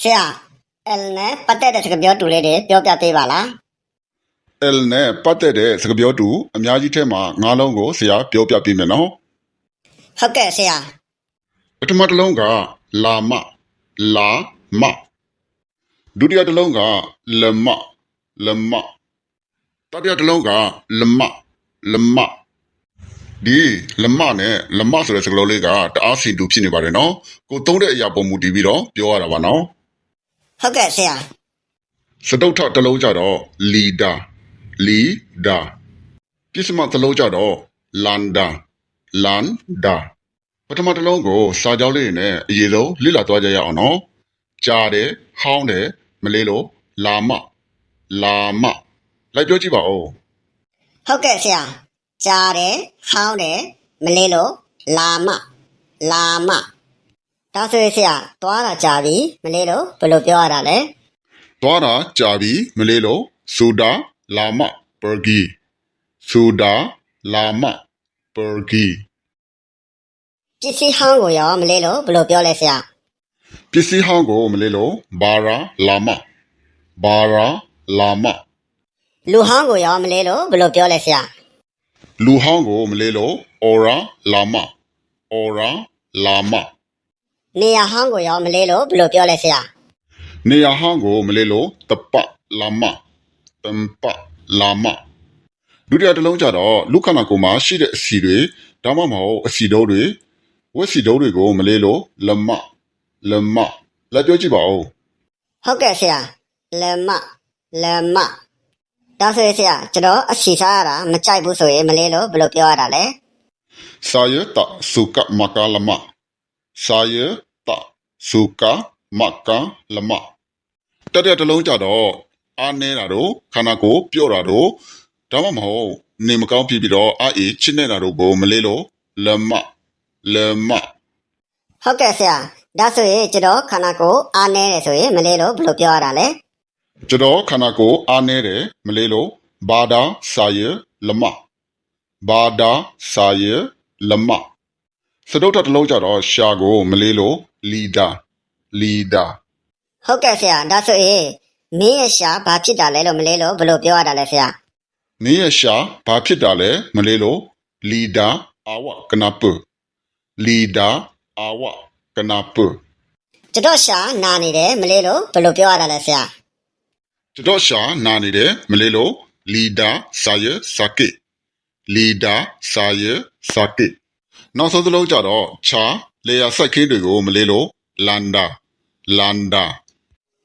ဆရာ L နဲ့ပတ်သက်တဲ့စကားပြောတူလေးတွေပြောပြပေးပါလား L နဲ့ပတ်သက်တဲ့စကားပြောတူအများကြီးထဲမှာငါးလုံးကိုဆရာပြောပြပေးမယ်နော်ဟုတ်ကဲ့ဆရာပထမတစ်လုံးကလာမလာမဒုတိယတစ်လုံးကလမလမတတိယတစ်လုံးကလမလမဒီလမနဲ့လမဆိုတဲ့စကားလုံးလေးကတအားစီတူဖြစ်နေပါတယ်နော်ကိုသုံးတဲ့အရာပုံမူတည်ပြီးတော့ပြောရတာပါနော် ဟုတ်ကဲ့ဆရာစတုထတစ်လုံးကြတော့လီဒါလီဒါပြစ္စမတစ်လုံးကြတော့လန်ဒါလန်ဒါပထမတစ်လုံးကို စာကြောင်းလေးတွေနဲ့အရေးဆုံးလေ့လာသွားကြရအောင်နော်ကြားတယ်ဟောင်းတယ်မလေးလို့လာမလာမလိုက်ပြောကြည့်ပါဦးဟုတ်ကဲ့ဆရာကြားတယ်ဟောင်းတယ်မလေးလို့လာမလာမ ဒါဆိုရင်ဆရာသွားတာကြာပြီမလေးလို့ဘယ်လိုပြောရတာလဲသွားတာကြာပြီမလေးလို့ဆူဒါလာမပဂီဆူဒါလာမပဂီပစ္စည်းဟောင်းကိုရောမလေးလို့ဘယ်လိုပြောလဲဆရာပစ္စည်းဟောင်းကိုမလေးလို့ဘာရာလာမဘာရာလာမလူဟောင်းကိုရောမလေးလို့ဘယ်လိုပြောလဲဆရာလူဟောင်းကိုမလေးလို့ aura lama aura lama နေရာဟောင်းကိုရောမလေးလို့ဘယ်လိုပြောလဲဆရာနေရာဟောင်းကိုမလေးလို့တပ lama တမ်ပ lama ဒုတိယတစ်လုံးကြတော့လူခန္ဓာကိုယ်မှာရှိတဲ့အစီတွေဒါမှမဟုတ်အစီတုံးတွေဝက်စီတုံးတွေကိုမလေးလို့လမလမလက်ပြောကြည့်ပါဦးဟုတ်ကဲ့ဆရာလမလမဒါဆိုရင်ဆရာကျွန်တော်အစီစားရတာမကြိုက်ဘူးဆိုရင်မလေးလို့ဘယ်လိုပြောရတာလဲ saya tak suka makan lemak saya tak suka makan lemak တတဲ့တစ်လုံးကြတော့အားနေတာတို့ခန္ဓာကိုယ်ပြော့တာတို့ဒါမှမဟုတ်နေမကောင်းဖြစ်ပြီးတော့အာအေးချစ်နေတာတို့ကိုမလေးလို့လမလမဟုတ်ကဲ့ဆရာဒါဆိုရင်ကျွန်တော်ခန္ဓာကိုယ်အားနေတယ်ဆိုရင်မလေးလို့ဘယ်လိုပြောရတာလဲကျွန်တော်ခန္ဓာကိုယ်အားနေတယ်မလေးလို့ဘာဒါစာယလမဘာဒါစာယလမ စတုထတစ်လုံးကြတော့ရှာကိုမလေးလို့လီဒါလီဒါဟုတ်ကဲ့ဆရာဒါဆိုရင်မင်းရဲ့ရှာဘာဖြစ်တာလဲလို့မလေးလို့ဘယ်လိုပြောရတာလဲဆရာမင်းရဲ့ရှာဘာဖြစ်တာလဲမလေးလို့လီဒါအာဝကနာပလီဒါအာဝကနာပကျွန်တော်ရှာနာနေတယ်မလေးလို့ဘယ်လိုပြောရတာလဲဆရာကျွန်တော်ရှာနာနေတယ်မလေးလို့လီဒါစာယစကေလီဒါစာယစကေ နောက်ဆုံးတစ်လုံးကြတော့ချာလေယာစိုက်ခင်းတွေကိုမလေးလို့လန်ဒါလန်ဒါ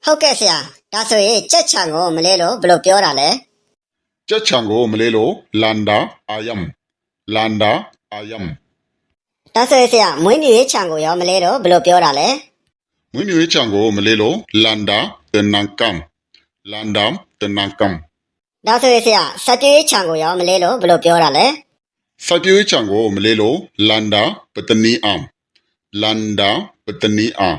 ဟုတ်ကဲ့ဆရာဒါဆိုရင်ကြက်ချံကိုမလေးလို့ဘယ်လိုပြောတာလဲကြက်ချံကိုမလေးလို့လန်ဒါအာယမ်လန်ဒါအာယမ်ဒါဆိုရင်ဆရာမွေးမြူရေးချံကိုရောမလေးလို့ဘယ်လိုပြောတာလဲမွေးမြူရေးချံကိုမလေးလို့လန်ဒါတနန်ကမ်လန်ဒမ်တနန်ကမ်ဒါဆိုရင်ဆရာစက်တေးချံကိုရောမလေးလို့ဘယ်လိုပြောတာလဲ စိုက်ပျိုးရေးချံကိုမလေးလို့လန်ဒါပတနီအမ်လန်ဒါပတနီအမ်